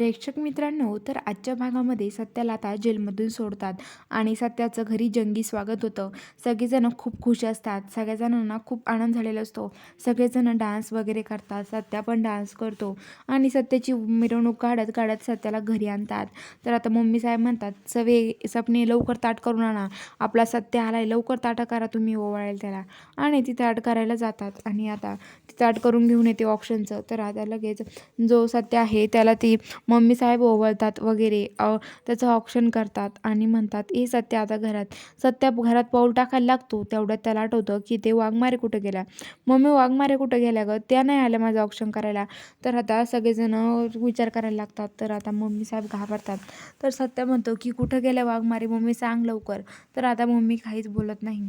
प्रेक्षक मित्रांनो तर आजच्या भागामध्ये सत्याला आता जेलमधून सोडतात आणि सत्याचं घरी जंगी स्वागत होतं. सगळेजण खूप खुश असतात. सगळ्याजणांना खूप आनंद झालेला असतो. सगळेजण डान्स वगैरे करतात. सत्या पण डान्स करतो आणि सत्याची मिरवणूक काढत काढत सत्याला घरी आणतात. तर आता मम्मी साहेब म्हणतात सवे सपने लवकर ताट करून आणा. आपला सत्य आलाय लवकर ताट करा तुम्ही ओवाळेल त्याला. आणि ती ताट करायला जातात. आणि आता ती ताट करून घेऊन येते ऑप्शनचं तर आता लगेच जो सत्य आहे त्याला ती मम्मी साहेब ओवळतात वगैरे त्याचं ऑप्शन करतात आणि म्हणतात ए सत्य आता घरात सत्य घरात पाऊल टाकायला लागतो. तेवढ्यात त्याला आठवतं की ते वाघमारे कुठं गेल्या मम्मी वाघमारे कुठं गेल्या ग? त्या नाही आल्या माझं ऑप्शन करायला. तर आता सगळेजण विचार करायला लागतात. तर आता मम्मी साहेब घाबरतात. तर सत्य म्हणतो की कुठं गेल्या वाघमारे? मम्मी सांग लवकर. तर आता मम्मी काहीच बोलत नाही.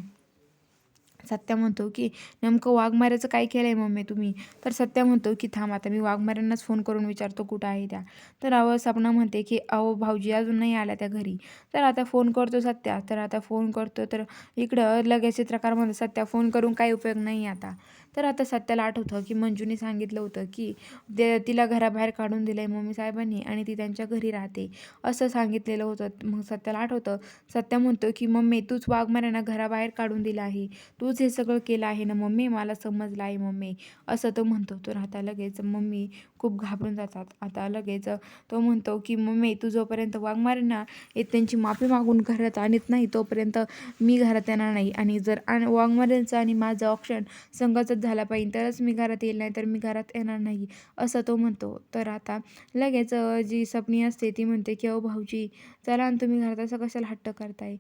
सत्या म्हणतो की नेमकं वाघमाऱ्याचं काय केलं आहे मम्मी तुम्ही? तर सत्या म्हणतो की थांब आता मी वाघमाऱ्यांनाच फोन करून विचारतो कुठं आहे त्या. तर अहो सपना म्हणते की अहो भाऊजी अजून नाही आल्या त्या घरी. तर आता फोन करतो सत्या. तर आता फोन करतो तर इकडं लगेच चित्रकार म्हणतो सत्या फोन करून काही उपयोग नाही आता. तर आता सत्याला आठवतं की मंजूने सांगितलं होतं की ते तिला घराबाहेर काढून दिलं आहे मम्मी साहेबांनी आणि ती त्यांच्या घरी राहते. असं सांगितलेलं होतं. मग सत्याला आठवतं सत्या म्हणतो की मम्मी तूच वाघमाऱ्यांना घराबाहेर काढून दिलं आहे. तूच हे सगळं केलं आहे ना मम्मी? मला समजलं आहे मम्मी. असं तो म्हणतो. तर आता लगेच मम्मी खूप घाबरून जातात. आता लगेच तो म्हणतो की मम्मी तू जोपर्यंत वाघमाऱ्यांना त्यांची माफी मागून घरात आणत नाही तोपर्यंत मी घरात येणार नाही. आणि जर आण वाघमाऱ्यांचं आणि माझं ऑप्शन संघाचं झाला पाहिजे. तरच मी घरात येईल नाही तर मी घरात येणार नाही असं तो म्हणतो. तर आता लगेच जी सपनी असते ती म्हणते की अहो भाऊजी चला आणि तुम्ही घरात असं कशाला हट्ट करताय?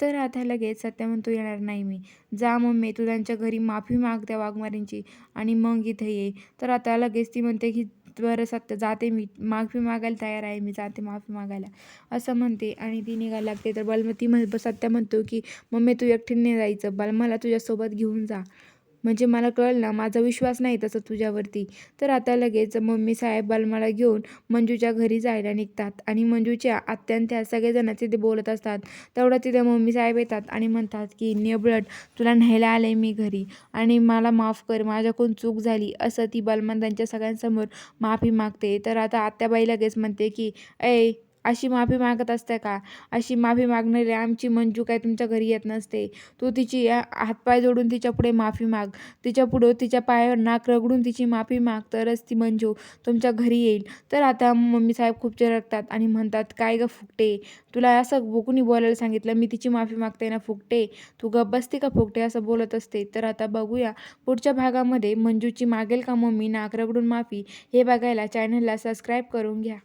तर आता लगेच सत्या म्हणतो येणार नाही मी. जा मम्मी तू त्यांच्या घरी माफी माग त्या वाघमारींची आणि मग इथे ये. तर आता लगेच ती म्हणते की बरं सत्य जाते मी. माफी मागायला तयार आहे मी जाते माफी मागायला. असं म्हणते आणि ती निघायला लागते. तर बल ती म्हण सत्या म्हणतो की मम्मी तू एकटीने जायचं. बल मला तुझ्यासोबत घेऊन जा. म्हणजे मला कळलं ना माझा विश्वास नाही तसं तुझ्यावरती. तर आता लगेच मम्मी साहेब बलमाला घेऊन मंजूच्या घरी जायला निघतात आणि मंजूच्या आत्यान त्या सगळेजण तिथे बोलत असतात. तेवढं तिथे मम्मी साहेब येतात आणि म्हणतात की नेबळट तुला न्यायला आलं आहे मी घरी आणि मला माफ कर माझ्याकडून चूक झाली. असं ती बलमन त्यांच्या सगळ्यांसमोर माफी मागते. तर आता आत्याबाई लगेच म्हणते की ऐ अशी माफी मागत असते का? अशी माफी मागणारी आमची मंजू काय तुमच्या घरी येत नसते. तू तिची हातपाय जोडून तिच्या पुढे माफी माग. तिच्या पुढं तिच्या पायावर नाक रगडून तिची माफी माग. तरच ती मंजू तुमच्या घरी येईल. तर आता मम्मी साहेब खूप चिरकतात आणि म्हणतात काय गं फुकटे? तुला असं बोकुनी बोलायला सांगितलं? मी तिची माफी मागते ना फुकटे? तू गप बसते का फुकटे? असं बोलत असते. तर आता बघूया पुढच्या भागामध्ये मंजूची मागेल का मम्मी नाक रगडून माफी? हे बघायला चॅनलला सबस्क्राईब करून घ्या.